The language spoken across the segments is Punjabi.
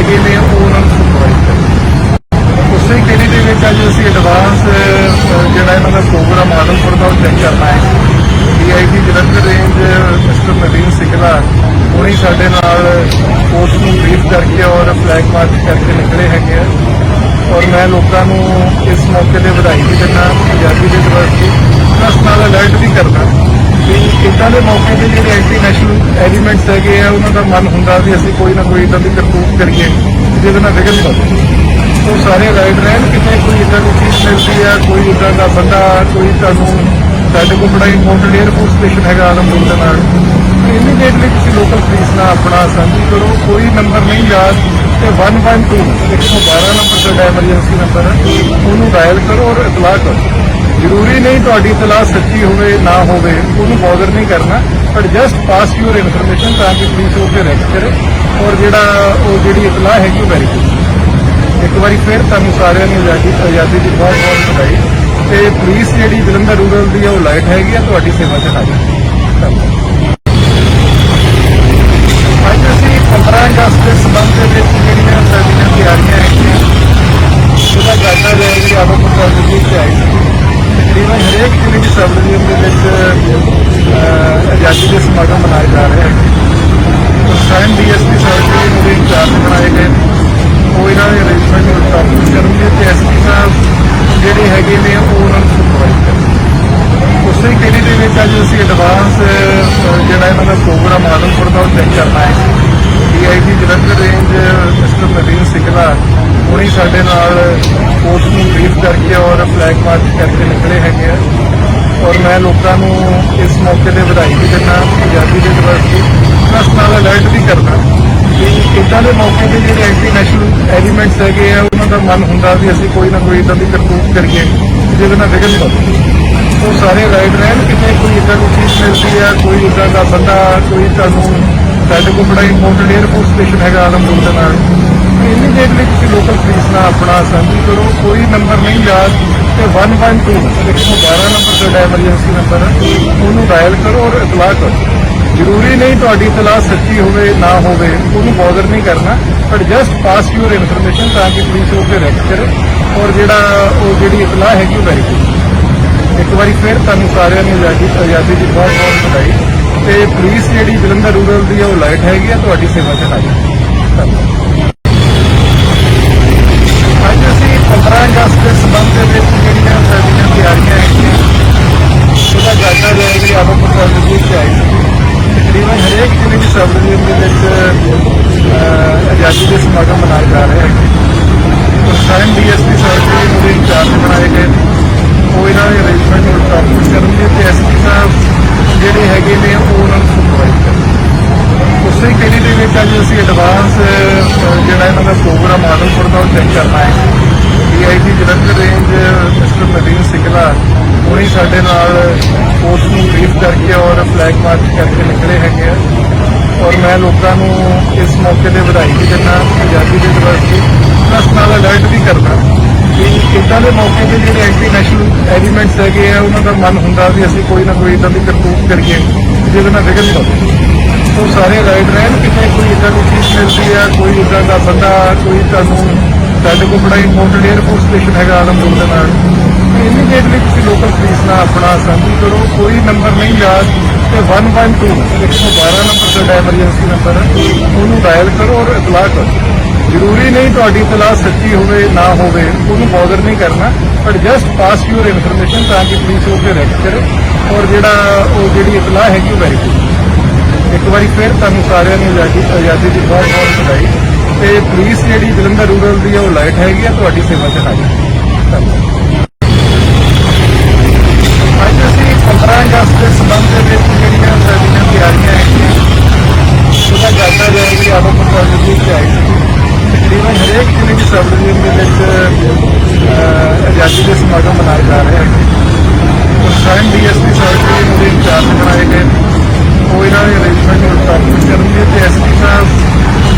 ਹੈਗੇ ਨੇ, ਉਹ ਉਹਨਾਂ ਨੂੰ ਸੁਪਰਵਾਈਜ਼ ਕਰਨਾ ਉਸੇ ਕੇਰੀ ਦੇ ਵਿੱਚ ਅੱਜ ਅਸੀਂ ਐਡਵਾਂਸ ਜਿਹੜਾ ਇਹਨਾਂ ਦਾ ਪ੍ਰੋਗਰਾਮ ਆਦਮਪੁਰ ਦਾ ਉਹ ਚੈੱਕ ਕਰਨਾ ਹੈ। DIG Jalandhar range mister Naveen Singla ਹੁਣੀ ਸਾਡੇ ਨਾਲ ਕੋਰਟ ਨੂੰ ਬਰੀਫ ਕਰਕੇ ਔਰ ਫਲੈਗ ਮਾਰਚ ਕਰਕੇ ਨਿਕਲੇ ਹੈਗੇ ਆ। ਔਰ ਮੈਂ ਲੋਕਾਂ ਨੂੰ ਇਸ ਮੌਕੇ ਤੇ ਵਧਾਈ ਵੀ ਦਿੰਦਾ, ਪੰਜਾਬੀ ਦੇ ਦਿਵਸ ਦੀ ਪਲੱਸ ਨਾਲ ਅਲਰਟ ਵੀ ਕਰਦਾ। ਇਦਾਂ ਦੇ ਮੌਕੇ ਤੇ ਜਿਹੜੇ ਐਂਟੀ ਨੈਸ਼ਨਲ ਐਲੀਮੈਂਟਸ ਹੈਗੇ ਆ, ਉਹਨਾਂ ਦਾ ਮਨ ਹੁੰਦਾ ਵੀ ਅਸੀਂ ਕੋਈ ਨਾ ਕੋਈ ਇਦਾਂ ਦੀ ਕਰਤੂਤ ਕਰੀਏ, ਜਿਹਦੇ ਨਾਲ ਵਿਗੜ ਪਵੇ ਉਹ ਸਾਰੇ ਰਾਈਡ ਰਹਿਣ, ਕਿਤੇ ਕੋਈ ਇਦਾਂ ਦੀ ਚੀਜ਼ ਮਿਲਦੀ ਆ, ਕੋਈ ਇਦਾਂ ਦਾ ਬੰਦਾ, ਕੋਈ ਤੁਹਾਨੂੰ ਸਾਡੇ ਕੋਲ ਬੜਾ ਇੰਪੋਰਟੈਂਟ 에ਅਰਪੋਰਟ ਸਟੇਸ਼ਨ ਹੈਗਾ ਆਲਮਪੁਰ ਦੇ ਨਾਲ। ਇਮੀਡੀਏਟਲੀ ਤੁਸੀਂ ਲੋਕਲ ਪੁਲਿਸ ਨਾਲ ਆਪਣਾ ਸਾਂਝੀ ਕਰੋ, ਕੋਈ ਨੰਬਰ ਨਹੀਂ ਯਾਦ, ਤੇ 112 112 ਨੰਬਰ ਸਾਡਾ ਐਮਰਜੈਂਸੀ ਨੰਬਰ ਹੈ ਉਹਨੂੰ ਡਾਇਲ ਕਰੋ ਔਰ ਇਤਲਾਹ ਕਰੋ। ਜ਼ਰੂਰੀ ਨਹੀਂ ਤੁਹਾਡੀ ਇਤਲਾਹ ਸੱਚੀ ਹੋਵੇ, ਨਾ ਹੋਵੇ, ਉਹਨੂੰ ਬੌਦਰ ਨਹੀਂ ਕਰਨਾ but just pass your information ਤਾਂ ਕਿ ਪੁਲਿਸ ਉਹ ਤੇ ਰੈਕ ਕਰੇ ਔਰ ਜਿਹੜਾ ਉਹ ਜਿਹੜੀ ਇਤਲਾਹ ਹੈਗੀ ਉਹ ਵੈਰੀਫਾਈ ਇੱਕ ਵਾਰੀ ਫਿਰ ਤੁਹਾਨੂੰ ਸਾਰਿਆਂ ਨੂੰ ਆਜ਼ਾਦੀ ਆਜ਼ਾਦੀ ਦੀ ਬਹੁਤ ਬਹੁਤ ਵਧਾਈ। ਤੇ ਪੁਲਿਸ ਜਿਹੜੀ ਜਲੰਧਰ ਰੂਰਲ ਦੀ ਹੈ ਉਹ ਲਾਈਟ ਹੈਗੀ ਆ, ਤੁਹਾਡੀ ਸੇਵਾ 'ਚ ਹਾਜ਼ਰ ਹੈ। ਧੰਨਵਾਦ। ਅੱਜ ਅਸੀਂ 15 ਅਗਸਤ ਦੇ ਸੰਬੰਧ ਦੇ ਵਿੱਚ ਜਿਹੜੀਆਂ ਸਾਡੀਆਂ ਤਿਆਰੀਆਂ ਹੈਗੀਆਂ, ਉਹਦਾ ਜਾਇਜ਼ਾ ਲਿਆ ਜਿਹੜੀ ਆਦਮਪੁਰ ਕਾਲਜ ਵਿੱਚ ਆਈ ਸੀ। ਤਕਰੀਬਨ ਹਰੇਕ ਜ਼ਿਲ੍ਹੇ ਦੀ ਸਬ ਡਿਵੀਜ਼ਨ ਦੇ ਵਿੱਚ ਆਜ਼ਾਦੀ ਦੇ ਸਮਾਗਮ ਮਨਾਏ ਜਾ ਰਹੇ ਹਨ ਸਾਇਨ ਡੀਐਸਪੀ ਸਰਕਾਰੀ ਨੂੰ ਵੀ ਇੰਚਾਰਜ ਬਣਾਏ ਗਏ ਨੇ। ਉਹ ਇਹਨਾਂ ਦੇ ਅਰੇਂਜਮੈਂਟ ਨੂੰ ਸਟਾਬਲਿਸ਼ ਕਰਨਗੇ ਤੇ ਐਸਪੀ ਸਾਹਿਬ ਜਿਹੜੇ ਹੈਗੇ ਨੇ, ਉਹ ਉਹਨਾਂ ਨੂੰ ਸੁਪਰਵਾਈਜ਼ ਕਰਨਗੇ ਉਸੇ ਕਿਹੜੀ ਦੇ ਵਿੱਚ ਅੱਜ ਅਸੀਂ ਐਡਵਾਂਸ ਜਿਹੜਾ ਇਹਨਾਂ ਦਾ ਪ੍ਰੋਗਰਾਮ ਆਦਮਪੁਰ ਦਾ ਉਹ ਚੈੱਕ ਕਰਨਾ ਹੈ DIG Jalandhar range mister Naveen Singla ਹੁਣੀ ਸਾਡੇ ਨਾਲ ਕੋਰਟ ਨੂੰ ਬਰੀਫ ਕਰਕੇ ਔਰ ਫਲੈਗ ਮਾਰਚ ਕਰਕੇ ਨਿਕਲੇ ਹੈਗੇ ਆ। ਔਰ ਮੈਂ ਲੋਕਾਂ ਨੂੰ ਇਸ ਮੌਕੇ ਤੇ ਵਧਾਈ ਵੀ ਦਿੰਦਾ, ਪੰਜਾਬੀ ਦੇ ਦਿਵਸ ਦੀ ਪਲੱਸ ਨਾਲ ਅਲਰਟ ਵੀ ਕਰਦਾ ਕਿ ਇਦਾਂ ਦੇ ਮੌਕੇ ਤੇ ਜਿਹੜੇ ਐਂਟੀ ਨੈਸ਼ਨਲ ਐਲੀਮੈਂਟਸ ਹੈਗੇ ਆ, ਉਹਨਾਂ ਦਾ ਮਨ ਹੁੰਦਾ ਵੀ ਅਸੀਂ ਕੋਈ ਨਾ ਕੋਈ ਇਦਾਂ ਦੀ ਕਰਤੂਤ ਕਰੀਏ, ਜਿਹਦੇ ਨਾਲ ਵਿਗੜ ਪਵੇ ਉਹ ਸਾਰੇ ਰਾਈਡ ਰਹਿਣ, ਕਿਤੇ ਕੋਈ ਇਦਾਂ ਦੀ ਚੀਜ਼ ਮਿਲਦੀ ਆ, ਕੋਈ ਇਦਾਂ ਦਾ ਬੰਦਾ, ਕੋਈ ਤੁਹਾਨੂੰ ਸਾਡੇ ਕੋਲ ਬੜਾ ਇੰਪੋਰਟੈਂਟ 에ਅਰਪੋਰਟ ਸਟੇਸ਼ਨ ਹੈਗਾ ਆਲਮਪੁਰ ਦੇ ਨਾਲ। ਇਮੀਡੀਏਟਲੀ ਤੁਸੀਂ ਲੋਕਲ ਪੁਲਿਸ ਨਾਲ ਆਪਣਾ ਸਾਂਝੀ ਕਰੋ, ਕੋਈ ਨੰਬਰ ਨਹੀਂ ਯਾਦ ਤੇ 112 112 ਨੰਬਰ ਸਾਡਾ ਐਮਰਜੈਂਸੀ ਨੰਬਰ ਹੈ, ਉਹਨੂੰ ਡਾਇਲ ਕਰੋ ਔਰ ਇਤਲਾਹ ਕਰੋ। ਜ਼ਰੂਰੀ ਨਹੀਂ ਤੁਹਾਡੀ ਇਤਲਾਹ ਸੱਚੀ ਹੋਵੇ, ਨਾ ਹੋਵੇ, ਉਹਨੂੰ ਬੌਦਰ ਨਹੀਂ ਕਰਨਾ but just pass your information ਤਾਂ ਕਿ ਪੁਲਿਸ ਉਹ ਤੇ ਰੈਕ ਕਰੇ ਔਰ ਜਿਹੜਾ ਉਹ ਜਿਹੜੀ ਇਤਲਾਹ ਹੈਗੀ ਉਹ ਵੈਰੀਫਾਈ ਇੱਕ ਵਾਰੀ ਫਿਰ ਤੁਹਾਨੂੰ ਸਾਰਿਆਂ ਨੂੰ ਆਜ਼ਾਦੀ ਆਜ਼ਾਦੀ ਦੀ ਬਹੁਤ ਬਹੁਤ ਵਧਾਈ। ਤੇ ਪੁਲਿਸ ਜਿਹੜੀ ਜਲੰਧਰ ਰੂਰਲ ਦੀ ਹੈ ਉਹ ਲਾਈਟ ਹੈਗੀ ਆ, ਤੁਹਾਡੀ ਸੇਵਾ 'ਚ ਹਾਜ਼ਰ ਹੈ। ਧੰਨਵਾਦ। 12 ਅਗਸਤ ਦੇ ਸੰਬੰਧ ਦੇ ਵਿੱਚ ਜਿਹੜੀਆਂ ਸਾਡੀਆਂ ਤਿਆਰੀਆਂ ਹੈਗੀਆਂ, ਉਹਦਾ ਜਾਇਜ਼ਾ ਲੈਣ ਲਈ ਆਪਾਂ ਪ੍ਰੋਸੈਸ ਵਿੱਚ ਆਏ ਤਕਰੀਬਨ ਹਰੇਕ ਜ਼ਿਲ੍ਹੇ ਦੀ ਸਬ ਡਿਵੀਜ਼ਨ ਦੇ ਵਿੱਚ ਆਜ਼ਾਦੀ ਦੇ ਸਮਾਗਮ ਮਨਾਏ ਜਾ ਰਹੇ ਹਨ ਸਾਇਨ ਡੀਐਸਪੀ ਸਾਹਿਬ ਜੀ ਨੂੰ ਇੰਚਾਰਜ ਬਣਾਏ ਗਏ। ਉਹ ਇਹਨਾਂ ਦੇ ਅਰੇਂਜਮੈਂਟ ਨੂੰ ਪ੍ਰਾਪਤ ਕਰਨਗੇ ਤੇ ਐਸਪੀ ਸਾਹਿਬ ਜਿਹੜੇ ਹੈਗੇ ਨੇ, ਉਹ ਉਹਨਾਂ ਕਰਨਗੇ ਉਸੇ ਕੇਰੀ ਦੇ ਵਿੱਚ ਅੱਜ ਅਸੀਂ ਐਡਵਾਂਸ ਜਿਹੜਾ ਇਹਨਾਂ ਦਾ ਪ੍ਰੋਗਰਾਮ ਆਦਮਪੁਰ ਦਾ, ਉਹ ਚੈੱਕ ਕਰਨਾ ਹੈ। DIG Jalandhar range mister Naveen Singla ਹੁਣੀ ਸਾਡੇ ਨਾਲ ਕੋਰਟ ਨੂੰ ਬਰੀਫ ਕਰਕੇ ਔਰ ਫਲੈਗ ਮਾਰਚ ਕਰਕੇ ਨਿਕਲੇ ਹੈਗੇ ਆ। ਔਰ ਮੈਂ ਲੋਕਾਂ ਨੂੰ ਇਸ ਮੌਕੇ ਤੇ ਵਧਾਈ ਵੀ ਦਿੰਦਾ, ਪੰਜਾਬੀ ਦੇ ਦਿਵਸ ਦੀ ਪਲੱਸ ਨਾਲ ਅਲਰਟ ਵੀ ਕਰਦਾ। ਕਿ ਇਦਾਂ ਦੇ ਮੌਕੇ ਤੇ ਜਿਹੜੇ ਐਂਟੀ ਨੈਸ਼ਨਲ ਐਲੀਮੈਂਟਸ ਹੈਗੇ ਆ, ਉਹਨਾਂ ਦਾ ਮਨ ਹੁੰਦਾ ਵੀ ਅਸੀਂ ਕੋਈ ਨਾ ਕੋਈ ਇਦਾਂ ਦੀ ਕਰਤੂਤ ਕਰੀਏ, ਜਿਹਦੇ ਨਾਲ ਵਿਗੜ ਪਵੇ ਉਹ ਸਾਰੇ ਰਾਈਡ ਰਹਿਣ, ਕਿਤੇ ਕੋਈ ਇਦਾਂ ਦੀ ਚੀਜ਼ ਮਿਲਦੀ ਆ, ਕੋਈ ਇਦਾਂ ਦਾ ਬੰਦਾ, ਕੋਈ ਤੁਹਾਨੂੰ ਸਾਡੇ ਕੋਲ ਬੜਾ ਇੰਪੋਰਟੈਂਟ 에ਅਰਪੋਰਟ ਸਟੇਸ਼ਨ ਹੈਗਾ ਆਲਮਪੁਰ ਦੇ ਨਾਲ। ਇਮੀਡੀਏਟਲੀ ਤੁਸੀਂ ਲੋਕਲ ਪੁਲਿਸ ਨਾਲ ਆਪਣਾ ਸਾਂਝੀ ਕਰੋ, ਕੋਈ ਨੰਬਰ ਨਹੀਂ ਯਾਦ, ਤੇ 112 112 ਨੰਬਰ ਸਾਡਾ ਐਮਰਜੈਂਸੀ ਨੰਬਰ ਹੈ ਉਹਨੂੰ ਡਾਇਲ ਕਰੋ ਔਰ ਇਤਲਾਹ ਕਰੋ। ਜ਼ਰੂਰੀ ਨਹੀਂ ਤੁਹਾਡੀ ਇਤਲਾਹ ਸੱਚੀ ਹੋਵੇ, ਨਾ ਹੋਵੇ, ਉਹਨੂੰ ਬੌਦਰ ਨਹੀਂ ਕਰਨਾ but just pass your information ਤਾਂ ਕਿ ਪੁਲਿਸ ਉਹ ਤੇ ਰੈਕ ਕਰੇ ਔਰ ਜਿਹੜਾ ਉਹ ਜਿਹੜੀ ਇਤਲਾਹ ਹੈਗੀ ਉਹ ਵੈਰੀਫਾਈ ਇੱਕ ਵਾਰੀ ਫਿਰ ਤੁਹਾਨੂੰ ਸਾਰਿਆਂ ਨੂੰ ਆਜ਼ਾਦੀ ਆਜ਼ਾਦੀ ਦੀ ਬਹੁਤ ਬਹੁਤ ਵਧਾਈ। ਤੇ ਪੁਲਿਸ ਜਿਹੜੀ ਜਲੰਧਰ ਰੂਰਲ ਦੀ ਹੈ ਉਹ ਲਾਈਟ ਹੈਗੀ ਆ, ਤੁਹਾਡੀ ਸੇਵਾ 'ਚ ਹਾਜ਼ਰ ਧੰਨਵਾਦ। ਅੱਜ ਅਸੀਂ 15 ਅਗਸਤ ਦੇ ਸੰਬੰਧ ਦੇ ਵਿੱਚ ਜਿਹੜੀਆਂ ਸਾਡੀਆਂ ਤਿਆਰੀਆਂ ਹੈਗੀਆਂ, ਉਹਦਾ ਜਾਇਜ਼ਾ ਲਿਆ ਜਿਹੜੀ ਆਦਮਪੁਰ ਕਾਲਜ ਵਿੱਚ ਆਈ ਸੀ। ਤਕਰੀਬਨ ਹਰੇਕ ਜ਼ਿਲ੍ਹੇ ਦੀ ਸਬ ਡਿਵੀਜ਼ਨ ਦੇ ਵਿੱਚ ਆਜ਼ਾਦੀ ਦੇ ਸਮਾਗਮ ਮਨਾਏ ਜਾ ਰਹੇ ਹਨ ਸਾਇਨ ਡੀਐਸਪੀ ਸਰਕਾਰੀ ਨੂੰ ਵੀ ਇੰਚਾਰਜ ਬਣਾਏ ਗਏ। ਉਹ ਇਹਨਾਂ ਦੇ ਅਰੇਂਜਮੈਂਟ ਨੂੰ ਸਟਾਬਲਿਸ਼ ਕਰਨਗੇ ਤੇ ਐਸਪੀ ਸਾਹਿਬ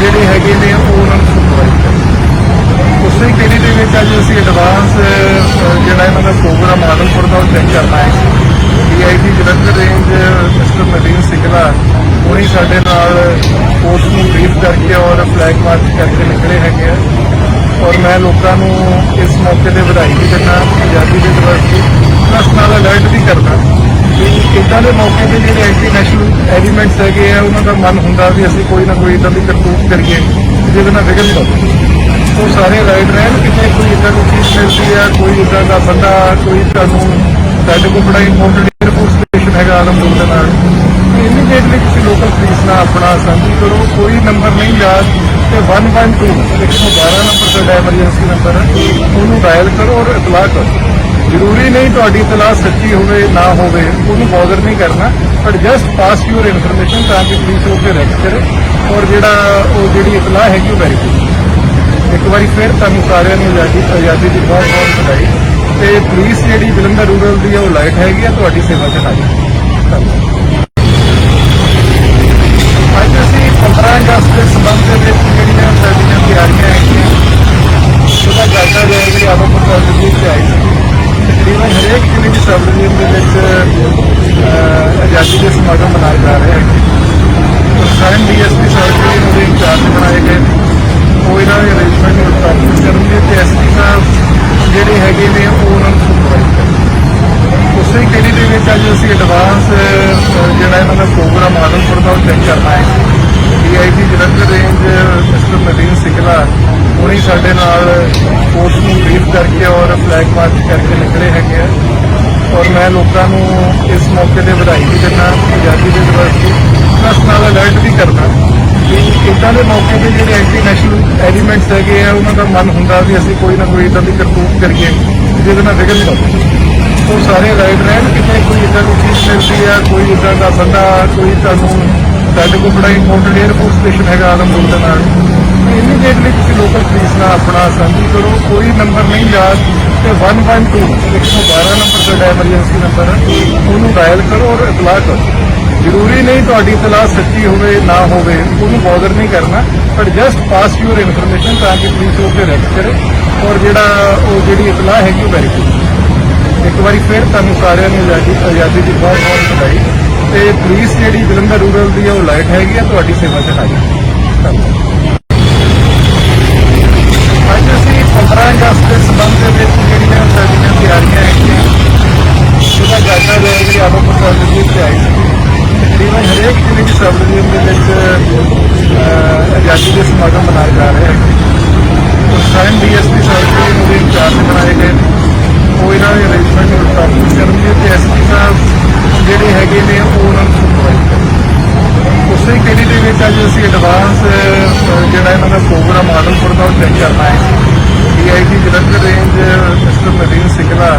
ਜਿਹੜੇ ਹੈਗੇ ਨੇ ਉਹ ਉਹਨਾਂ ਨੂੰ ਸੁਪਰਵਾਈਜ਼ ਕਰਨਗੇ। ਉਸੇ ਕੇਰੀ ਦੇ ਵਿੱਚ ਅੱਜ ਅਸੀਂ ਐਡਵਾਂਸ ਜਿਹੜਾ ਇਹਨਾਂ ਦਾ ਪ੍ਰੋਗਰਾਮ ਆਦਮਪੁਰ ਦਾ ਉਹ ਚੈੱਕ ਕਰਨਾ ਹੈ। DIG Jalandhar range mister Naveen Singla ਹੁਣੀ ਸਾਡੇ ਨਾਲ ਕੋਰਟ ਨੂੰ ਬਰੀਫ ਕਰਕੇ ਔਰ ਫਲੈਗ ਮਾਰਚ ਕਰਕੇ ਨਿਕਲੇ ਹੈਗੇ ਆ। ਔਰ ਮੈਂ ਲੋਕਾਂ ਨੂੰ ਇਸ ਮੌਕੇ ਤੇ ਵਧਾਈ ਵੀ ਦਿੰਦਾ, ਪੰਜਾਬੀ ਦੇ ਦਿਵਸ ਨਾਲ ਅਲਰਟ ਵੀ ਕਰਦਾ। ਇਦਾਂ ਦੇ ਮੌਕੇ ਤੇ ਜਿਹੜੇ ਐਂਟੀ ਐਲੀਮੈਂਟਸ ਹੈਗੇ ਆ, ਉਹਨਾਂ ਦਾ ਮਨ ਹੁੰਦਾ ਵੀ ਅਸੀਂ ਕੋਈ ਨਾ ਕੋਈ ਇਦਾਂ ਦੀ ਕਰਤੂਤ ਕਰੀਏ, ਜਿਹਦੇ ਨਾਲ ਵਿਗੜ ਪਵੇ ਉਹ ਸਾਰੇ ਰਾਈਡ ਰਹਿਣ, ਕਿਤੇ ਕੋਈ ਇਦਾਂ ਦੀ ਚੀਜ਼ ਮਿਲਦੀ ਆ, ਕੋਈ ਇਦਾਂ ਦਾ ਬੰਦਾ, ਕੋਈ ਤੁਹਾਨੂੰ ਸਾਡੇ ਕੋਲ ਬੜਾ ਇੰਪੋਰਟੈਂਟ 에어ਪੋਰਟ ਸਟੇਸ਼ਨ ਹੈਗਾ ਆਲਮਪੁਰ ਦੇ ਨਾਲ। ਇਮੀਡੀਏਟਲੀ ਤੁਸੀਂ ਲੋਕਲ ਪੁਲਿਸ ਨਾਲ ਆਪਣਾ ਸਾਂਝੀ ਕਰੋ, ਕੋਈ ਨੰਬਰ ਨਹੀਂ ਯਾਦ, ਤੇ 112 112 ਨੰਬਰ ਸਾਡਾ ਐਮਰਜੈਂਸੀ ਨੰਬਰ ਹੈ, ਉਹਨੂੰ ਡਾਇਲ ਕਰੋ ਔਰ ਇਤਲਾਹ ਕਰੋ। ਜ਼ਰੂਰੀ ਨਹੀਂ ਤੁਹਾਡੀ ਇਤਲਾਹ ਸੱਚੀ ਹੋਵੇ, ਨਾ ਹੋਵੇ, ਉਹਨੂੰ ਬੌਦਰ ਨਹੀਂ ਕਰਨਾ। But just pass your information ਤਾਂ ਕਿ ਪੁਲਿਸ ਉਹ ਤੇ ਰੈਕ ਕਰੇ ਔਰ ਜਿਹੜਾ ਉਹ ਜਿਹੜੀ ਇਤਲਾਹ ਹੈਗੀ ਉਹ ਵੈਰੀਫਾਈ ਇੱਕ ਵਾਰੀ ਫਿਰ ਤੁਹਾਨੂੰ ਸਾਰਿਆਂ ਨੂੰ ਆਜ਼ਾਦੀ ਆਜ਼ਾਦੀ ਦੀ ਬਹੁਤ ਬਹੁਤ ਵਧਾਈ। ਤੇ ਪੁਲਿਸ ਜਿਹੜੀ ਜਲੰਧਰ ਰੂਰਲ ਦੀ ਹੈ ਉਹ ਲਾਈਟ ਹੈਗੀ ਆ, ਤੁਹਾਡੀ ਸੇਵਾ ਚ ਹਾਜ਼ਰ ਧੰਨਵਾਦ। ਅੱਜ ਅਸੀਂ 15 ਅਗਸਤ ਦੇ ਸੰਬੰਧ ਦੇ ਵਿੱਚ ਜਿਹੜੀਆਂ ਸਾਡੀਆਂ ਤਿਆਰੀਆਂ ਹੈਗੀਆਂ ਉਹਦਾ ਜਾਇਜ਼ਾ ਲਿਆ ਜਿਹੜੀ ਆਵਾਪੁਰ ਕਾਲਜ ਤੇ ਆਈ ਸੀ ਤਕਰੀਬਨ ਹਰੇਕ ਦੇ ਵਿੱਚ ਆਜ਼ਾਦੀ ਦੇ ਸਮਾਗਮ ਮਨਾਏ ਜਾ ਰਹੇ ਹਨ ਸਾਇਨ ਡੀਐਸਪੀ ਸਰਕਲ ਨੂੰ ਵੀ ਇੰਚਾਰਜ ਬਣਾਏ ਗਏ। ਉਹ ਇਹਨਾਂ ਦੇ ਅਰੇਂਜਮੈਂਟ ਨੂੰ ਸਟਾਬਲਿਸ਼ ਕਰਨਗੇ ਤੇ ਐਸਪੀ ਸਾਹਿਬ ਜਿਹੜੇ ਹੈਗੇ ਨੇ, ਉਹ ਉਹਨਾਂ ਨੂੰ ਸੁਪਰਵਾਈਜ਼ ਕਰਨਗੇ ਉਸੇ ਕੜੀ ਦੇ ਵਿੱਚ ਅੱਜ ਅਸੀਂ ਐਡਵਾਂਸ ਜਿਹੜਾ ਇਹਨਾਂ ਦਾ ਪ੍ਰੋਗਰਾਮ ਆਦਮਪੁਰ ਦਾ ਉਹ ਚੈੱਕ ਕਰਨਾ ਹੈ DIG Jalandhar range mister Naveen Singla ਹੁਣੀ ਸਾਡੇ ਨਾਲ ਕੋਰਟ ਨੂੰ ਬਰੀਫ ਕਰਕੇ ਔਰ ਫਲੈਗ ਮਾਰਚ ਕਰਕੇ ਨਿਕਲੇ ਹੈਗੇ ਆ। ਔਰ ਮੈਂ ਲੋਕਾਂ ਨੂੰ ਇਸ ਮੌਕੇ ਤੇ ਵਧਾਈ ਵੀ ਦਿੰਦਾ, ਪੰਜਾਬੀ ਦੇ ਦਿਵਸ ਦੀ ਪਲੱਸ ਨਾਲ ਅਲਰਟ ਵੀ ਕਰਦਾ। ਕਿ ਇਦਾਂ ਦੇ ਮੌਕੇ ਤੇ ਜਿਹੜੇ ਐਂਟੀ ਨੈਸ਼ਨਲ ਐਲੀਮੈਂਟਸ ਹੈਗੇ ਆ, ਉਹਨਾਂ ਦਾ ਮਨ ਹੁੰਦਾ ਵੀ ਅਸੀਂ ਕੋਈ ਨਾ ਕੋਈ ਇਦਾਂ ਦੀ ਕਰਤੂਤ ਕਰੀਏ, ਜਿਹਦੇ ਨਾਲ ਵਿਗੜ ਪਵੇ ਉਹ ਸਾਰੇ ਰਾਈਡ ਰਹਿਣ, ਕਿਤੇ ਕੋਈ ਇਦਾਂ ਦੀ ਚੀਜ਼ ਮਿਲਦੀ ਆ, ਕੋਈ ਇਦਾਂ ਦਾ ਬੰਦਾ, ਕੋਈ ਤੁਹਾਨੂੰ ਸਾਡੇ ਕੋਲ ਬੜਾ ਇੰਪੋਰਟੈਂਟ 에어ਪੋਰਟ ਸਟੇਸ਼ਨ ਹੈਗਾ ਆਲਮਪੁਰ ਦੇ ਨਾਲ। ਇਮੀਡੀਏਟਲੀ ਤੁਸੀਂ ਲੋਕਲ ਪੁਲਿਸ ਨਾਲ ਆਪਣਾ ਸਾਂਝੀ ਕਰੋ, ਕੋਈ ਨੰਬਰ ਨਹੀਂ ਯਾਦ, ਤੇ 112 112 ਨੰਬਰ ਸਾਡਾ ਐਮਰਜੈਂਸੀ ਨੰਬਰ ਹੈ, ਉਹਨੂੰ ਡਾਇਲ ਕਰੋ ਔਰ ਇਤਲਾਹ ਕਰੋ। ਜ਼ਰੂਰੀ ਨਹੀਂ ਤੁਹਾਡੀ ਇਤਲਾਹ ਸੱਚੀ ਹੋਵੇ, ਨਾ ਹੋਵੇ, ਉਹਨੂੰ ਬੌਦਰ ਨਹੀਂ ਕਰਨਾ but just pass your information ਤਾਂ ਕਿ ਪੁਲਿਸ ਉਹ ਤੇ ਰੈਕ ਕਰੇ ਔਰ ਜਿਹੜਾ ਉਹ ਜਿਹੜੀ ਇਤਲਾਹ ਹੈਗੀ ਉਹ ਵੈਰੀਫਾਈ ਇੱਕ ਵਾਰੀ ਫਿਰ ਤੁਹਾਨੂੰ ਸਾਰਿਆਂ ਨੂੰ ਆਜ਼ਾਦੀ ਆਜ਼ਾਦੀ ਦੀ ਬਹੁਤ ਬਹੁਤ ਵਧਾਈ। ਤੇ ਪੁਲਿਸ ਜਿਹੜੀ ਜਲੰਧਰ ਰੂਰਲ ਦੀ ਹੈ, ਉਹ ਲਾਈਟ ਹੈਗੀ ਆ ਤੁਹਾਡੀ ਸੇਵਾ ਚ ਹਾਜ਼ਰ ਹੈ। ਧੰਨਵਾਦ। 15 ਅਗਸਤ ਦੇ ਸੰਬੰਧ ਦੇ ਵਿੱਚ ਜਿਹੜੀਆਂ ਸਾਡੀਆਂ ਤਿਆਰੀਆਂ ਹੈਗੀਆਂ। ਉਹਦਾ ਜਾਇਜ਼ਾ ਲਿਆ ਜਿਹੜੀ ਆਵਾਪੁਰ ਕਾਲਜ ਤੇ ਆਈ ਸੀ। ਤਕਰੀਬਨ ਹਰੇਕ ਜ਼ਿਲ੍ਹੇ ਦੀ ਸਬ ਡਿਵੀਜ਼ਨ ਦੇ ਵਿੱਚ ਆਜ਼ਾਦੀ ਦੇ ਸਮਾਗਮ ਮਨਾਏ ਜਾ ਰਹੇ ਹਨ ਸਾਇਨ ਡੀਐਸਪੀ ਸਰਕਲ ਨੂੰ ਵੀ ਇੰਚਾਰਜ ਬਣਾਏ ਗਏ ਉਹ ਇਹਨਾਂ ਦੇ ਅਰੇਂਜਮੈਂਟ ਨੂੰ ਸਟਾਬਲਿਸ਼ ਕਰਨਗੇ ਤੇ ਐਸਪੀ ਸਾਹਿਬ ਜਿਹੜੇ ਹੈਗੇ ਨੇ, ਉਹ ਉਹਨਾਂ ਨੂੰ ਸੁਪਰਵਾਈਜ਼ ਕਰਨਗੇ। ਉਸੇ ਕੜੀ ਦੇ ਵਿੱਚ ਅੱਜ ਅਸੀਂ ਐਡਵਾਂਸ ਜਿਹੜਾ ਇਹਨਾਂ ਦਾ ਪ੍ਰੋਗਰਾਮ ਆਦਮਪੁਰ ਦਾ ਉਹ ਚੈੱਕ ਕਰਨਾ ਹੈ। DIG Jalandhar range mister Naveen Singla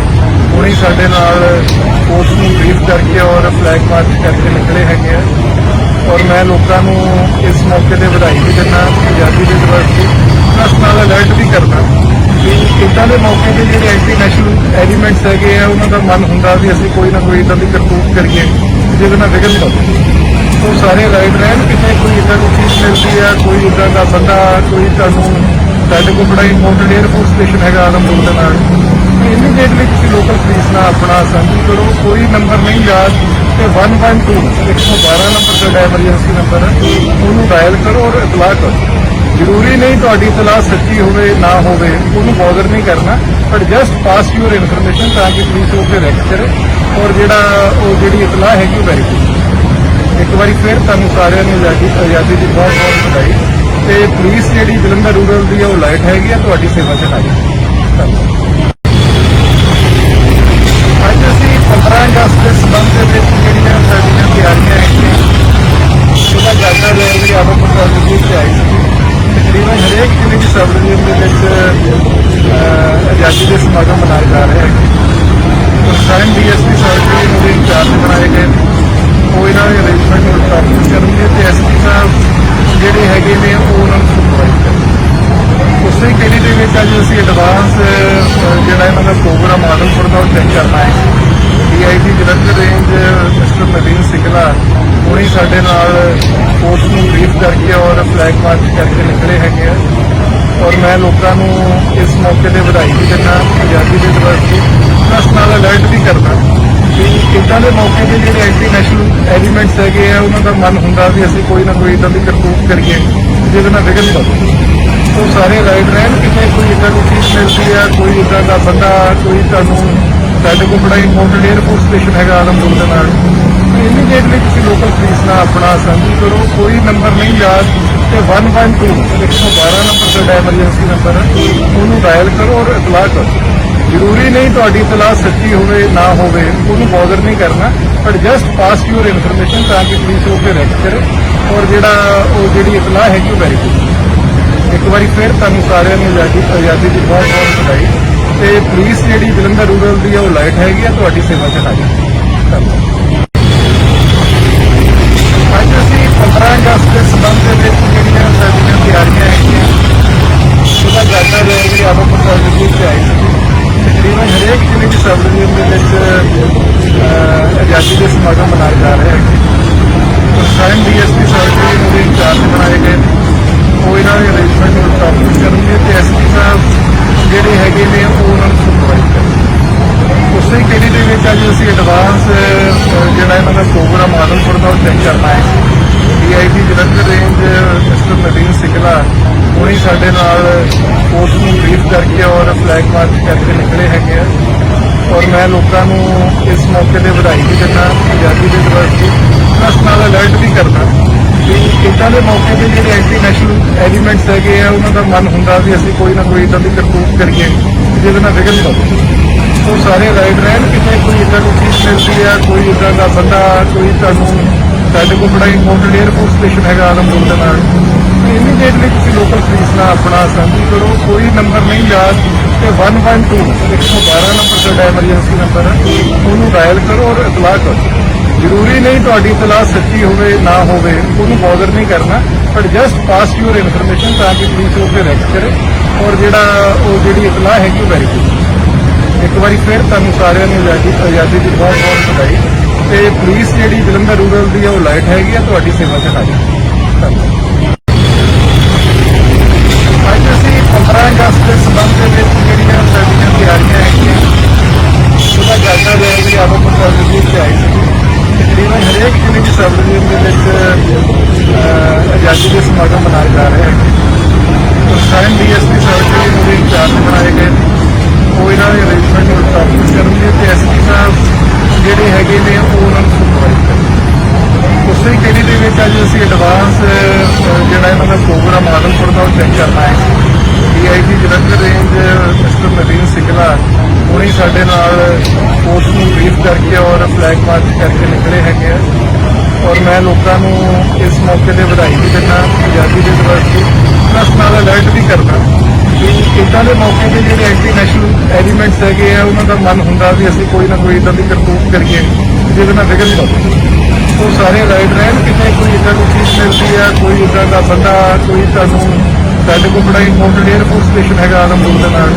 ਉਹਨੇ ਸਾਡੇ ਨਾਲ ਕੋਰਟ ਨੂੰ ਬਰੀਫ ਕਰਕੇ ਔਰ ਫਲੈਗ ਮਾਰਚ ਕਰਕੇ ਨਿਕਲੇ ਹੈਗੇ ਆ। ਔਰ ਮੈਂ ਲੋਕਾਂ ਨੂੰ ਇਸ ਮੌਕੇ ਤੇ ਵਧਾਈ ਵੀ ਦਿੰਦਾ, ਪੰਜਾਬੀ ਦੇ ਦਿਵਸ ਦੀ ਪਲੱਸ ਨਾਲ ਅਲਰਟ ਵੀ ਕਰਦਾ। ਕਿ ਇਦਾਂ ਦੇ ਮੌਕੇ ਤੇ ਜਿਹੜੇ ਐਂਟੀ ਨੈਸ਼ਨਲ ਐਲੀਮੈਂਟਸ ਹੈਗੇ ਆ, ਉਹਨਾਂ ਦਾ ਮਨ ਹੁੰਦਾ ਵੀ ਅਸੀਂ ਕੋਈ ਨਾ ਕੋਈ ਇਦਾਂ ਦੀ ਕਰਤੂਤ ਕਰੀਏ, ਜਿਹਦੇ ਨਾਲ ਵਿਗੜ ਪਵੇ ਉਹ ਸਾਰੇ ਰਾਈਡ ਰਹਿਣ, ਕਿਤੇ ਕੋਈ ਇਦਾਂ ਦੀ ਚੀਜ਼ ਮਿਲਦੀ ਹੈ ਕੋਈ ਇਦਾਂ ਦਾ ਬੰਦਾ, ਕੋਈ ਤੁਹਾਨੂੰ ਸਾਡੇ ਕੋਲ ਬੜਾ ਇੰਪੋਰਟੈਂਟ 에어ਪੋਰਟ ਸਟੇਸ਼ਨ ਹੈਗਾ ਆਲਮਪੁਰ ਦੇ ਨਾਲ। ਇਮੀਡੀਏਟਲੀ ਤੁਸੀਂ ਲੋਕਲ ਪੁਲਿਸ ਨਾਲ ਆਪਣਾ ਸਾਂਝੀ ਕਰੋ, ਕੋਈ ਨੰਬਰ ਨਹੀਂ ਯਾਦ, ਤੇ 112 112 ਨੰਬਰ ਸਾਡਾ ਐਮਰਜੈਂਸੀ ਨੰਬਰ ਹੈ ਉਹਨੂੰ ਡਾਇਲ ਕਰੋ ਔਰ ਇਤਲਾਹ ਕਰੋ। ਜ਼ਰੂਰੀ ਨਹੀਂ ਤੁਹਾਡੀ ਇਤਲਾਹ ਸੱਚੀ ਹੋਵੇ, ਨਾ ਹੋਵੇ, ਉਹਨੂੰ ਬੌਦਰ ਨਹੀਂ ਕਰਨਾ but just pass your information ਤਾਂ ਕਿ ਪੁਲਿਸ ਉਹ ਤੇ ਰੈਕ ਕਰੇ ਔਰ ਜਿਹੜਾ ਉਹ ਜਿਹੜੀ ਇਤਲਾਹ ਹੈਗੀ ਉਹ ਵੈਰੀਫਾਈ ਇੱਕ ਵਾਰੀ ਫਿਰ ਤੁਹਾਨੂੰ ਸਾਰਿਆਂ ਨੂੰ ਆਜ਼ਾਦੀ ਆਜ਼ਾਦੀ ਦੀ ਬਹੁਤ ਬਹੁਤ ਵਧਾਈ। ਤੇ ਪੁਲਿਸ ਜਿਹੜੀ ਜਲੰਧਰ ਰੂਰਲ ਦੀ ਹੈ ਉਹ ਲਾਈਟ ਹੈਗੀ ਆ, ਤੁਹਾਡੀ ਸੇਵਾ ਚ ਹਾਜ਼ਰ ਅੱਜ ਅਸੀਂ 15 ਅਗਸਤ ਦੇ ਸੰਬੰਧ ਦੇ ਵਿੱਚ ਜਿਹੜੀਆਂ ਸਾਡੀਆਂ ਤਿਆਰੀਆਂ ਹੈਗੀਆਂ, ਉਹਦਾ ਜਾਇਜ਼ਾ ਲੈਣ ਲਈ ਆਵਾਪੁਰ ਕਾਲਜ ਤੇ ਆਈ ਤਕਰੀਬਨ ਹਰੇਕ ਜ਼ਿਲ੍ਹੇ ਦੀ ਸਬ ਡਿਵੀਜ਼ਨ ਦੇ ਵਿੱਚ ਆਜ਼ਾਦੀ ਦੇ ਸਮਾਗਮ ਮਨਾਏ ਜਾ ਰਹੇ ਹਨ ਸਾਇਨ ਡੀਐਸਪੀ ਸਰਕਲ ਨੂੰ ਵੀ ਇੰਚਾਰਜ ਬਣਾਏ ਗਏ ਉਹ ਇਹਨਾਂ ਦੇ ਅਰੇਂਜਮੈਂਟ ਨੂੰ ਸਟਾਬਲਿਸ਼ ਕਰਨਗੇ ਤੇ ਐਸਪੀ ਸਾਹਿਬ ਜਿਹੜੇ ਹੈਗੇ ਨੇ ਉਹ ਉਹਨਾਂ ਨੂੰ ਸੁਪਰਵਾਈਜ਼ ਕਰਨਗੇ। ਉਸੇ ਕੜੀ ਦੇ ਵਿੱਚ ਅੱਜ ਅਸੀਂ ਐਡਵਾਂਸ ਜਿਹੜਾ ਇਹਨਾਂ ਦਾ ਪ੍ਰੋਗਰਾਮ ਆਦਮਪੁਰ ਦਾ ਉਹ ਚੈੱਕ ਕਰਨਾ ਹੈ। DIG Jalandhar range mister Naveen Singla ਹੁਣੀ ਸਾਡੇ ਨਾਲ ਫੋਰਸ ਨੂੰ ਬਰੀਫ ਕਰਕੇ ਔਰ ਫਲੈਗ ਮਾਰਚ ਕਰਕੇ ਨਿਕਲੇ ਹੈਗੇ ਆ। ਔਰ ਮੈਂ ਲੋਕਾਂ ਨੂੰ ਇਸ ਮੌਕੇ ਤੇ ਵਧਾਈ ਵੀ ਦਿੰਦਾ, ਪੰਜਾਬੀ ਦੇ ਦਿਵਸ ਦੀ ਪਲੱਸ ਨਾਲ ਅਲਰਟ ਵੀ ਕਰਦਾ। ਕਿ ਇਦਾਂ ਦੇ ਮੌਕੇ ਤੇ ਜਿਹੜੇ ਐਂਟੀ ਨੈਸ਼ਨਲ ਐਲੀਮੈਂਟਸ ਹੈਗੇ ਆ, ਉਹਨਾਂ ਦਾ ਮਨ ਹੁੰਦਾ ਵੀ ਅਸੀਂ ਕੋਈ ਨਾ ਕੋਈ ਇਦਾਂ ਦੀ ਕਰਤੂਤ ਕਰੀਏ, ਜਿਹਦੇ ਨਾਲ ਵਿਗਨ ਪਵੇ ਉਹ ਸਾਰੇ ਰਾਈਡ ਰਹਿਣ, ਕਿਤੇ ਕੋਈ ਇਦਾਂ ਦੀ ਚੀਜ਼ ਮਿਲਦੀ ਆ, ਕੋਈ ਇਦਾਂ ਦਾ ਬੰਦਾ, ਕੋਈ ਤੁਹਾਨੂੰ ਸਾਡੇ ਕੋਲ ਬੜਾ ਇੰਪੋਰਟੈਂਟ 에어ਪੋਰਟ ਸਟੇਸ਼ਨ ਹੈਗਾ ਆਦਮਪੁਰ ਦੇ ਨਾਲ। ਇਮੀਡੀਏਟਲੀ ਤੁਸੀਂ ਲੋਕਲ ਪੁਲਿਸ ਨਾਲ ਆਪਣਾ ਸਾਂਝੀ ਕਰੋ, ਕੋਈ ਨੰਬਰ ਨਹੀਂ ਯਾਦ, ਤੇ 112 112 ਨੰਬਰ ਸਾਡਾ ਐਮਰਜੈਂਸੀ ਨੰਬਰ ਹੈ ਉਹਨੂੰ ਡਾਇਲ ਕਰੋ ਔਰ ਇਤਲਾਹ ਕਰੋ। ਜ਼ਰੂਰੀ ਨਹੀਂ ਤੁਹਾਡੀ ਇਤਲਾਹ ਸੱਚੀ ਹੋਵੇ, ਨਾ ਹੋਵੇ, ਉਹਨੂੰ ਬੌਦਰ ਨਹੀਂ ਕਰਨਾ। But just pass your information ਤਾਂ ਕਿ ਪੁਲਿਸ ਉਹ ਤੇ ਰੈਕ ਕਰੇ ਔਰ ਜਿਹੜਾ ਉਹ ਜਿਹੜੀ ਇਤਲਾਹ ਹੈ ਕਿ ਵੈਰੀਫਾਈ ਇੱਕ ਵਾਰੀ ਫਿਰ ਤੁਹਾਨੂੰ ਸਾਰਿਆਂ ਨੂੰ ਆਜ਼ਾਦੀ ਆਜ਼ਾਦੀ ਦੀ ਬਹੁਤ ਬਹੁਤ ਵਧਾਈ। ਤੇ ਪੁਲਿਸ ਜਿਹੜੀ ਜਲੰਧਰ ਰੂਰਲ ਦੀ ਹੈ ਉਹ ਲਾਈਟ ਹੈਗੀ ਆ, ਤੁਹਾਡੀ ਸੇਵਾ ਚ ਹਾਜ਼ਰ। ਧੰਨਵਾਦ ਅੱਜ ਅਸੀਂ 15 ਅਗਸਤ ਦੇ ਸੰਬੰਧ ਦੇ ਵਿੱਚ ਜਿਹੜੀਆਂ ਸਾਡੀਆਂ ਤਿਆਰੀਆਂ ਹੈਗੀਆਂ ਉਹਦਾ ਜਾਇਜ਼ਾ ਲਿਆ ਜਿਹੜੀ ਆਪ ਪ੍ਰਸਾਦ ਜੀ ਤੇ ਆਈ ਸੀ ਤਕਰੀਬਨ ਹਰੇਕ ਜ਼ਿਲ੍ਹੇ ਦੀ ਸਬ ਡਿਵੀਜ਼ਨ ਦੇ ਵਿੱਚ ਅਹ, ਆਜ਼ਾਦੀ ਦੇ ਸਮਾਗਮ ਮਨਾਏ ਜਾ ਰਹੇ ਹੈਗੇ। ਸਾਇਨ ਡੀਐਸਪੀ ਸਰਕਲ ਨੂੰ ਵੀ ਇੰਚਾਰਜ ਬਣਾਏ ਗਏ ਨੇ, ਉਹ ਇਹਨਾਂ ਦੇ ਅਰੇਂਜਮੈਂਟ ਨੂੰ ਸਟਾਬਲਿਸ਼ ਕਰਨਗੇ ਤੇ ਐਸਪੀ ਸਾਹਿਬ ਜਿਹੜੇ ਹੈਗੇ ਨੇ, ਉਹ ਉਹਨਾਂ ਨੂੰ ਸੁਪਰਵਾਈਜ਼ ਕਰਨਗੇ। ਉਸੇ ਕੇਰੀ ਦੇ ਵਿੱਚ ਅੱਜ ਅਸੀਂ ਐਡਵਾਂਸ ਜਿਹੜਾ ਇਹਨਾਂ ਦਾ ਪ੍ਰੋਗਰਾਮ ਆਦਮਪੁਰ ਦਾ ਉਹ ਚੈੱਕ ਕਰਨਾ ਹੈ DIG Jalandhar range mister Naveen Singla ਹੁਣੀ ਸਾਡੇ ਨਾਲ, ਉਸ ਨੂੰ ਬਰੀਫ ਕਰਕੇ ਔਰ ਫਲੈਗ ਮਾਰਚ ਕਰਕੇ ਨਿਕਲੇ ਹੈਗੇ ਆ। ਔਰ ਮੈਂ ਲੋਕਾਂ ਨੂੰ ਇਸ ਮੌਕੇ ਤੇ ਵਧਾਈ ਵੀ ਦਿੰਦਾ, ਪੰਜਾਬੀ ਦੇ ਦਿਵਸ ਦੀ ਪਲੱਸ ਨਾਲ ਅਲਰਟ ਵੀ ਕਰਦਾ ਕਿ ਇੱਦਾਂ ਦੇ ਮੌਕੇ ਤੇ ਜਿਹੜੇ ਐਂਟੀ ਨੈਸ਼ਨਲ ਐਲੀਮੈਂਟਸ ਹੈਗੇ ਆ, ਉਹਨਾਂ ਦਾ ਮਨ ਹੁੰਦਾ ਵੀ ਅਸੀਂ ਕੋਈ ਨਾ ਕੋਈ ਇਦਾਂ ਦੀ ਕਰਤੂਤ ਕਰੀਏ, ਜਿਹਦੇ ਨਾਲ ਵਿਗਨ ਪਵੇ ਉਹ ਸਾਰੇ ਰਾਈਡ ਰਹਿਣ, ਕਿਤੇ ਕੋਈ ਇਦਾਂ ਦੀ ਚੀਜ਼ ਮਿਲਦੀ ਹੈ ਕੋਈ ਇਦਾਂ ਦਾ ਬੰਦਾ, ਕੋਈ ਤੁਹਾਨੂੰ ਸਾਡੇ ਕੋਲ ਬੜਾ ਇੰਪੋਰਟੈਂਟ 에어ਪੋਰਟ ਸਟੇਸ਼ਨ ਹੈਗਾ ਆਲਮਪੁਰ ਦੇ ਨਾਲ। ਇਮੀਡੀਏਟਲੀ ਤੁਸੀਂ ਲੋਕਲ ਪੁਲਿਸ ਨਾਲ ਆਪਣਾ ਸਾਂਝੀ ਕਰੋ, ਕੋਈ ਨੰਬਰ ਨਹੀਂ ਯਾਦ ਤੇ 112 112 ਨੰਬਰ ਸਾਡਾ ਐਮਰਜੈਂਸੀ ਨੰਬਰ ਹੈ, ਉਹਨੂੰ ਡਾਇਲ ਕਰੋ ਔਰ ਇਤਲਾਹ ਕਰੋ। ਜ਼ਰੂਰੀ ਨਹੀਂ ਤੁਹਾਡੀ ਇਤਲਾਹ ਸੱਚੀ ਹੋਵੇ, ਨਾ ਹੋਵੇ, ਉਹਨੂੰ ਬੌਦਰ ਨਹੀਂ ਕਰਨਾ but just pass your information ਤਾਂ ਕਿ ਪੁਲਿਸ ਉਹ ਤੇ ਰੈਕ ਕਰੇ ਔਰ ਜਿਹੜਾ ਉਹ ਜਿਹੜੀ ਇਤਲਾਹ ਹੈ ਕਿ ਵੈਰੀਫਾਈ ਇੱਕ ਵਾਰੀ ਫਿਰ ਤੁਹਾਨੂੰ ਸਾਰਿਆਂ ਨੂੰ ਆਜ਼ਾਦੀ ਆਜ਼ਾਦੀ ਦੀ ਬਹੁਤ ਬਹੁਤ ਵਧਾਈ। ਤੇ ਪੁਲਿਸ ਜਿਹੜੀ ਜਲੰਧਰ ਰੂਰਲ ਦੀ ਹੈ ਉਹ ਲਾਈਟ ਹੈਗੀ ਆ, ਤੁਹਾਡੀ ਸੇਵਾ ਚ ਹਾਜ਼ਰ। ਧੰਨਵਾਦ। 15 ਅਗਸਤ ਦੇ ਸੰਬੰਧ ਦੇ ਵਿੱਚ ਜਿਹੜੀਆਂ ਸਾਡੀਆਂ ਤਿਆਰੀਆਂ ਹੈਗੀਆਂ, ਉਹਦਾ ਜਾਇਜ਼ਾ ਲੈ ਕੇ ਆਪ ਪ੍ਰਸਾਦ ਜੀ ਤੇ ਆਏ ਸੀ ਤਕਰੀਬਨ ਹਰੇਕ ਜ਼ਿਲ੍ਹੇ ਦੀ ਸਬ ਡਿਵੀਜ਼ਨ ਦੇ ਵਿੱਚ ਆਜ਼ਾਦੀ ਦੇ ਸਮਾਗਮ ਮਨਾਏ ਜਾ ਰਹੇ ਹੈਗੇ। ਸਾਇਨ ਡੀਐਸਪੀ ਸਰਕਲ ਨੂੰ ਵੀ ਇੰਚਾਰਜ ਬਣਾਏ ਗਏ। ਨੇ ਉਹ ਇਹਨਾਂ ਦੇ ਅਰੇਂਜਮੈਂਟ ਨੂੰ ਸਟਾਬਲਿਸ਼ ਕਰਨਗੇ ਤੇ ਐਸਪੀ ਸਾਹਿਬ ਜਿਹੜੇ ਹੈਗੇ ਨੇ, ਉਹ ਉਹਨਾਂ ਨੂੰ ਸੁਪਰਵਾਈਜ਼ ਕਰਨਗੇ ਉਸੇ ਕੇਰੀ ਦੇ ਵਿੱਚ ਅੱਜ ਅਸੀਂ ਐਡਵਾਂਸ ਜਿਹੜਾ ਇਹਨਾਂ ਦਾ ਪ੍ਰੋਗਰਾਮ ਆਦਮਪੁਰ ਦਾ ਉਹ ਚੈੱਕ ਕਰਨਾ ਹੈ DIG Jalandhar range mister Naveen Singla ਹੁਣੀ ਸਾਡੇ ਨਾਲ ਕੋਰਟ ਨੂੰ ਬਰੀਫ ਕਰਕੇ ਔਰ ਫਲੈਗ ਮਾਰਚ ਕਰਕੇ ਨਿਕਲੇ ਹੈਗੇ ਆ। ਔਰ ਮੈਂ ਲੋਕਾਂ ਨੂੰ ਇਸ ਮੌਕੇ ਤੇ ਵਧਾਈ ਵੀ ਦਿੰਦਾ, ਪੰਜਾਬੀ ਦੇ ਦਿਵਸ ਦੀ ਪਲੱਸ ਨਾਲ ਅਲਰਟ ਵੀ ਕਰਦਾ ਕਿ ਇੱਦਾਂ ਦੇ ਮੌਕੇ ਤੇ ਜਿਹੜੇ ਐਂਟੀ ਨੈਸ਼ਨਲ ਐਲੀਮੈਂਟਸ ਹੈਗੇ ਆ, ਉਹਨਾਂ ਦਾ ਮਨ ਹੁੰਦਾ ਵੀ ਅਸੀਂ ਕੋਈ ਨਾ ਕੋਈ ਇਦਾਂ ਦੀ ਕਰਤੂਤ ਕਰੀਏ, ਜਿਹਦੇ ਨਾਲ ਵਿਗਨ ਪਵੇ ਉਹ ਸਾਰੇ ਰਾਈਡ ਰਹਿਣ, ਕਿਤੇ ਕੋਈ ਇਦਾਂ ਦੀ ਚੀਜ਼ ਮਿਲਦੀ ਹੈ ਕੋਈ ਇਦਾਂ ਦਾ ਬੰਦਾ, ਕੋਈ ਤੁਹਾਨੂੰ ਸਾਡੇ ਕੋਲ ਬੜਾ ਇੰਪੋਰਟੈਂਟ 에어ਪੋਰਟ ਸਟੇਸ਼ਨ ਹੈਗਾ ਆਦਮਪੁਰ ਦੇ ਨਾਲ।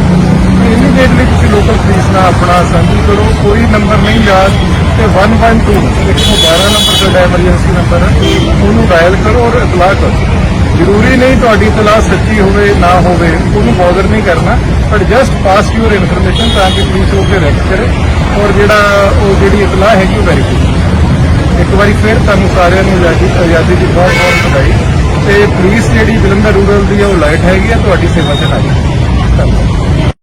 ਇਮੀਡੀਏਟਲੀ ਤੁਸੀਂ ਲੋਕਲ ਪੁਲਿਸ ਨਾਲ ਆਪਣਾ ਸਾਂਝੀ ਕਰੋ, ਕੋਈ ਨੰਬਰ ਨਹੀਂ ਯਾਦ। ਤੇ 112 112 ਨੰਬਰ ਸਾਡਾ ਐਮਰਜੈਂਸੀ ਨੰਬਰ ਹੈ, ਉਹਨੂੰ ਡਾਇਲ ਕਰੋ ਔਰ ਇਤਲਾਹ ਕਰੋ। ਜ਼ਰੂਰੀ ਨਹੀਂ ਤੁਹਾਡੀ ਇਤਲਾਹ ਸੱਚੀ ਹੋਵੇ, ਨਾ ਹੋਵੇ, ਉਹਨੂੰ ਬੌਦਰ ਨਹੀਂ ਕਰਨਾ but just pass your information ਤਾਂ ਕਿ ਪੁਲਿਸ ਉਹ ਤੇ ਰੈਕ ਕਰੇ ਔਰ ਜਿਹੜਾ ਉਹ ਜਿਹੜੀ ਇਤਲਾਹ ਹੈਗੀ ਉਹ ਵੈਰੀਫਾਈ ਇੱਕ ਵਾਰੀ ਫਿਰ ਤੁਹਾਨੂੰ ਸਾਰਿਆਂ ਨੂੰ ਆਜ਼ਾਦੀ ਆਜ਼ਾਦੀ ਦੀ ਬਹੁਤ ਬਹੁਤ ਵਧਾਈ। ਤੇ ਪੁਲਿਸ ਜਿਹੜੀ ਜਲੰਧਰ ਰੂਰਲ ਦੀ ਹੈ ਉਹ ਲਾਈਟ ਹੈਗੀ ਆ, ਤੁਹਾਡੀ ਸੇਵਾ ਚ ਹਾਜ਼ਰ ਧੰਨਵਾਦ।